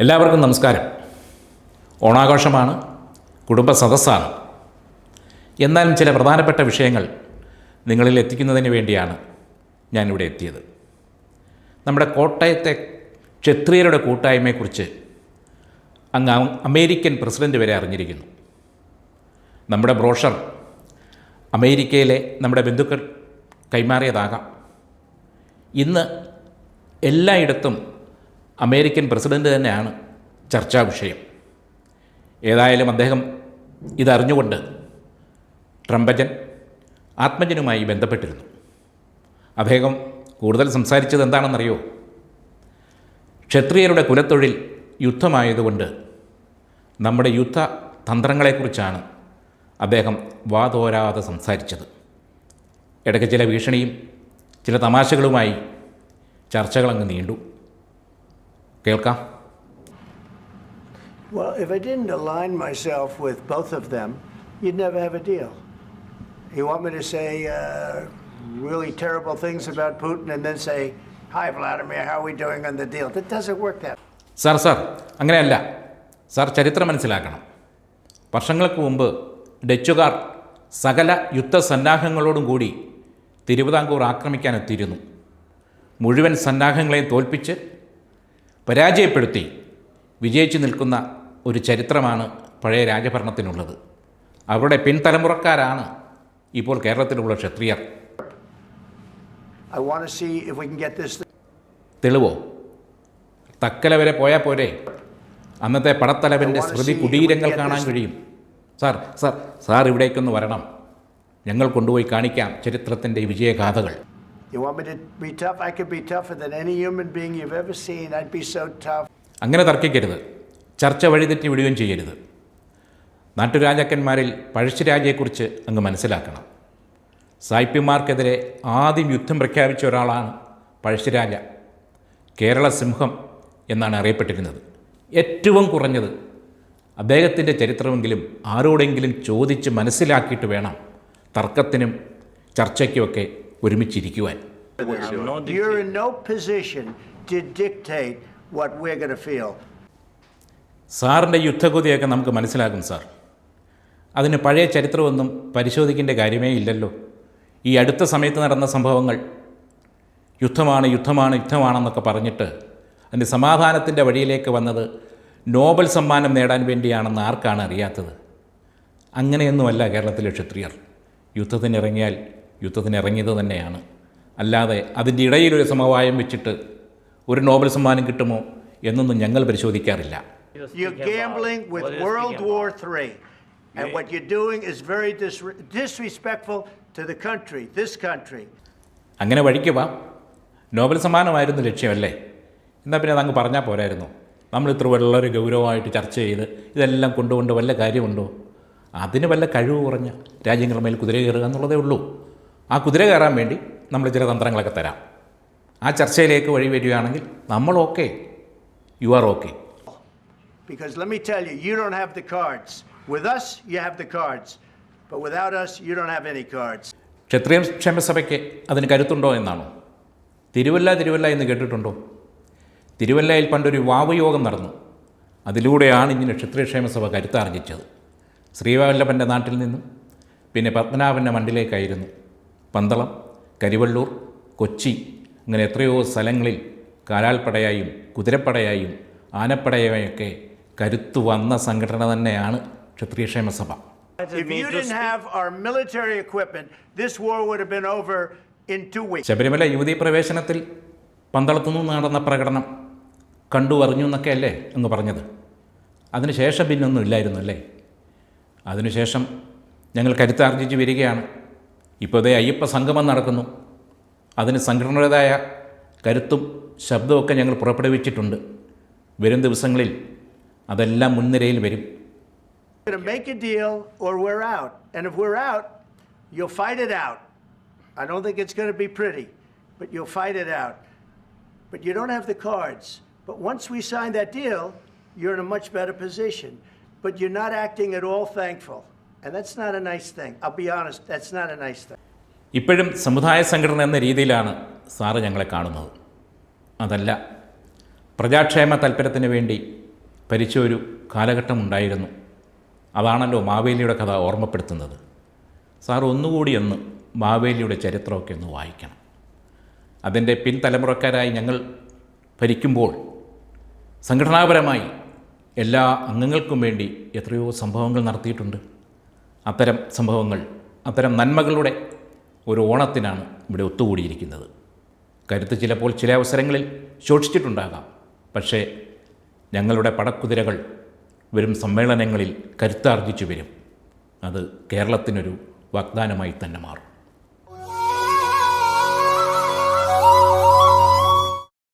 എല്ലാവർക്കും നമസ്കാരം. ഓണാഘോഷമാണ് കുടുംബ സദസ്സാണ്. എന്നാലും ചില പ്രധാനപ്പെട്ട വിഷയങ്ങൾ നിങ്ങളിൽ എത്തിക്കുന്നതിന് വേണ്ടിയാണ് ഞാനിവിടെ എത്തിയത്. നമ്മുടെ കോട്ടയത്തെ ക്ഷത്രിയരുടെ കൂട്ടായ്മയെക്കുറിച്ച് അങ്ങ് അമേരിക്കൻ പ്രസിഡന്റ് വരെ അറിഞ്ഞിരിക്കുന്നു. നമ്മുടെ ബ്രോഷർ അമേരിക്കയിലെ നമ്മുടെ ബന്ധുക്കൾ കൈമാറിയതാകാം. ഇന്ന് എല്ലായിടത്തും അമേരിക്കൻ പ്രസിഡന്റ് തന്നെയാണ് ചർച്ചാ വിഷയം. ഏതായാലും അദ്ദേഹം ഇതറിഞ്ഞുകൊണ്ട് ട്രംപജൻ ആത്മജനുമായി ബന്ധപ്പെട്ടിരുന്നു. അദ്ദേഹം കൂടുതൽ സംസാരിച്ചത് എന്താണെന്നറിയോ? ക്ഷത്രിയരുടെ കുലത്തൊഴിൽ യുദ്ധമായതുകൊണ്ട് നമ്മുടെ യുദ്ധ തന്ത്രങ്ങളെക്കുറിച്ചാണ് അദ്ദേഹം വാതോരാതെ സംസാരിച്ചത്. ഇടയ്ക്ക് ചില ഭീഷണിയും ചില തമാശകളുമായി ചർച്ചകളങ്ങ് നീണ്ടു. കേൾക്കാം Well, if I didn't align myself with both of them, you'd never have a deal. You want me to say uh, really terrible things about Putin and then say, Hi, Vladimir, how are we doing on the deal? That doesn't work that sir sir അങ്ങനെയല്ല sir ചരിത്രം മനസ്സിലാക്കണം വർഷങ്ങൾക്ക് മുമ്പ് ഡച്ചുകാർ സകല യുദ്ധസന്നാഹങ്ങളോടും കൂടി തിരുവിതാംകൂർ ആക്രമിക്കാൻ എത്തിയിരുന്നു മുഴുവൻ സന്നാഹങ്ങളെയും തോൽപ്പിച്ച് പരാജയപ്പെടുത്തി വിജയിച്ചു നിൽക്കുന്ന ഒരു ചരിത്രമാണ് പഴയ രാജഭരണത്തിനുള്ളത്. അവരുടെ പിൻതലമുറക്കാരാണ് ഇപ്പോൾ കേരളത്തിലുള്ള ക്ഷത്രിയർ. തെളിവോ? തക്കല വരെ പോയാൽ പോരെ. അന്നത്തെ പടത്തലവന്റെ സ്മൃതി കുടീരങ്ങൾ കാണാൻ കഴിയും. സാർ സാർ സാർ ഇവിടേക്കൊന്ന് വരണം. ഞങ്ങൾ കൊണ്ടുപോയി കാണിക്കാം ചരിത്രത്തിന്റെ വിജയഗാഥകൾ. You want me to be tough? I could be tougher than any human being you've ever seen. I'd be so tough. അങ്ങനെ തർക്കിക്കരുത് ചർച്ച വഴിതെറ്റി വിടുകയും ചെയ്യരുത് നാട്ടുരാജാക്കന്മാരിൽ പഴശ്ശിരാജയെക്കുറിച്ച് അങ്ങ് മനസ്സിലാക്കണം സായിപ്പിമാർക്കെതിരെ ആദ്യം യുദ്ധം പ്രഖ്യാപിച്ച ഒരാളാണ് പഴശ്ശിരാജ കേരള സിംഹം എന്നാണ് അറിയപ്പെട്ടിരുന്നത് ഏറ്റവും കുറഞ്ഞത് അദ്ദേഹത്തിന്റെ ചരിത്രമെങ്കിലും ആരോടെങ്കിലും ചോദിച്ച് മനസ്സിലാക്കിയിട്ട് വേണം തർക്കത്തിനും ചർച്ചയ്ക്കുമൊക്കെ ഒരുമിച്ചിരിക്കുവാൻ. സാറിന്റെ യുദ്ധഗതിയൊക്കെ നമുക്ക് മനസ്സിലാകും സാർ. അതിന് പഴയ ചരിത്രമൊന്നും പരിശോധിക്കേണ്ട കാര്യമേ ഇല്ലല്ലോ. ഈ അടുത്ത സമയത്ത് നടന്ന സംഭവങ്ങൾ യുദ്ധമാണ് യുദ്ധമാണ് യുദ്ധമാണെന്നൊക്കെ പറഞ്ഞിട്ട് അതിന്റെ സമാധാനത്തിന്റെ വഴിയിലേക്ക് വന്നത് നോബൽ സമ്മാനം നേടാൻ വേണ്ടിയാണെന്ന് ആർക്കാണ് അറിയാത്തത്? അങ്ങനെയൊന്നുമല്ല കേരളത്തിലെ ക്ഷത്രിയർ. യുദ്ധത്തിനിറങ്ങിയാൽ യുദ്ധത്തിനിറങ്ങിയത് തന്നെയാണ്. അല്ലാതെ അതിന്റെ ഇടയിലൊരു സമവായം വെച്ചിട്ട് ഒരു നോബൽ സമ്മാനം കിട്ടുമോ എന്നൊന്നും ഞങ്ങൾ പരിശോധിക്കാറില്ല. അങ്ങനെ വഴിക്കുവാ നോബൽ സമ്മാനമായിരുന്നു ലക്ഷ്യമല്ലേ? എന്നാൽ പിന്നെ അതങ്ങ് പറഞ്ഞാൽ പോരായിരുന്നു. നമ്മൾ ഇത്ര വളരെ ഗൗരവമായിട്ട് ചർച്ച ചെയ്ത് ഇതെല്ലാം കൊണ്ടുകൊണ്ട് വല്ല കാര്യമുണ്ടോ? അതിന് വല്ല കഴിവ് കുറഞ്ഞ രാജ്യങ്ങളുടെ മേൽ കുതിര കയറുക എന്നുള്ളതേ ഉള്ളൂ. ആ കുതിര കയറാൻ വേണ്ടി നമ്മൾ ചില തന്ത്രങ്ങളൊക്കെ തരാം. ആ ചർച്ചയിലേക്ക് വഴി വരികയാണെങ്കിൽ നമ്മൾ okay you are okay Because let me tell you, you don't have the cards. With us, you have the cards. But without us, you don't have any cards. Kshatriya ക്ഷേമസഭയ്ക്ക് അതിന് കരുത്തുണ്ടോ എന്നാണോ? തിരുവല്ല തിരുവല്ല എന്ന് കേട്ടിട്ടുണ്ടോ? തിരുവല്ലയിൽ പണ്ടൊരു വാവയോഗം നടന്നു. അതിലൂടെയാണ് ഇങ്ങനെ ക്ഷത്രിയ ക്ഷേമസഭ കരുത്താർജിച്ചത്. ശ്രീവല്ലഭന്റെ നാട്ടിൽ നിന്നും പിന്നെ പത്മനാഭന്റെ മണ്ണിലേക്കായിരുന്നു. പന്തളം കരിവള്ളൂർ കൊച്ചി അങ്ങനെ എത്രയോ സ്ഥലങ്ങളിൽ കാലാൽപ്പടയായും കുതിരപ്പടയായും ആനപ്പടയായൊക്കെ കരുത്തു വന്ന സംഘടന തന്നെയാണ് ക്ഷത്രിയ ക്ഷേമസഭ If you didn't have our military equipment, this war would have been over in two weeks. Sabarimala യുവതീ പ്രവേശനത്തിൽ പന്തളത്തുനിന്ന് നടന്ന പ്രകടനം കണ്ടു അറിഞ്ഞു എന്നൊക്കെ അല്ലേ എന്ന് പറഞ്ഞത്? അതിനുശേഷം പിന്നൊന്നും ഇല്ലായിരുന്നു അല്ലേ? അതിനുശേഷം ഞങ്ങൾ കരുത്താർജിച്ച് വരികയാണ്. ഇപ്പോൾ ഇതേ അയ്യപ്പ സംഗമം നടക്കുന്നു അതിന് സംഘടനയുടേതായ കരുത്തും ശബ്ദമൊക്കെ ഞങ്ങൾ പുറപ്പെടുവിച്ചിട്ടുണ്ട് വരും ദിവസങ്ങളിൽ അതെല്ലാം മുൻനിരയിൽ വരും make a deal or we're out. And if we're out, you'll fight it out. I don't think it's going to be pretty, but you'll fight it out. But you don't have the cards. But once we sign that deal, you're in a much better position. But you're not acting at all thankful. And that's not a nice thing. I'll be honest, that's not a nice thing. ഇപ്പോഴും സമുദായ സംഘടന എന്ന രീതിയിലാണ് sir ഞങ്ങളെ കാണുന്നത്. അതല്ല പ്രജാക്ഷേമ താല്പര്യത്തിന് വേണ്ടി ഭരിച്ച ഒരു കാലഘട്ടം ഉണ്ടായിരുന്നു. അതാണല്ലോ മാവേലിയുടെ കഥ ഓർമ്മപ്പെടുത്തുന്നത്. സാർ ഒന്നുകൂടി ഒന്ന് മാവേലിയുടെ ചരിത്രമൊക്കെ ഒന്ന് വായിക്കണം. അതിന്റെ പിൻതലമുറക്കാരായി ഞങ്ങൾ ഭരിക്കുമ്പോൾ സംഘടനാപരമായി എല്ലാ അംഗങ്ങൾക്കും വേണ്ടി എത്രയോ സംഭവങ്ങൾ നടത്തിയിട്ടുണ്ട്. അത്തരം സംഭവങ്ങൾ അത്തരം നന്മകളുടെ ഒരു ഓണത്തിനാണ് ഇവിടെ ഒത്തുകൂടിയിരിക്കുന്നത്. കരുത്ത് ചിലപ്പോൾ ചില അവസരങ്ങളിൽ ശോഷിച്ചിട്ടുണ്ടാകാം. പക്ഷേ ഞങ്ങളുടെ പടക്കുതിരകൾ വരും സമ്മേളനങ്ങളിൽ കരുത്താർജിച്ചു വരും. അത് കേരളത്തിനൊരു വാഗ്ദാനമായി തന്നെ മാറും.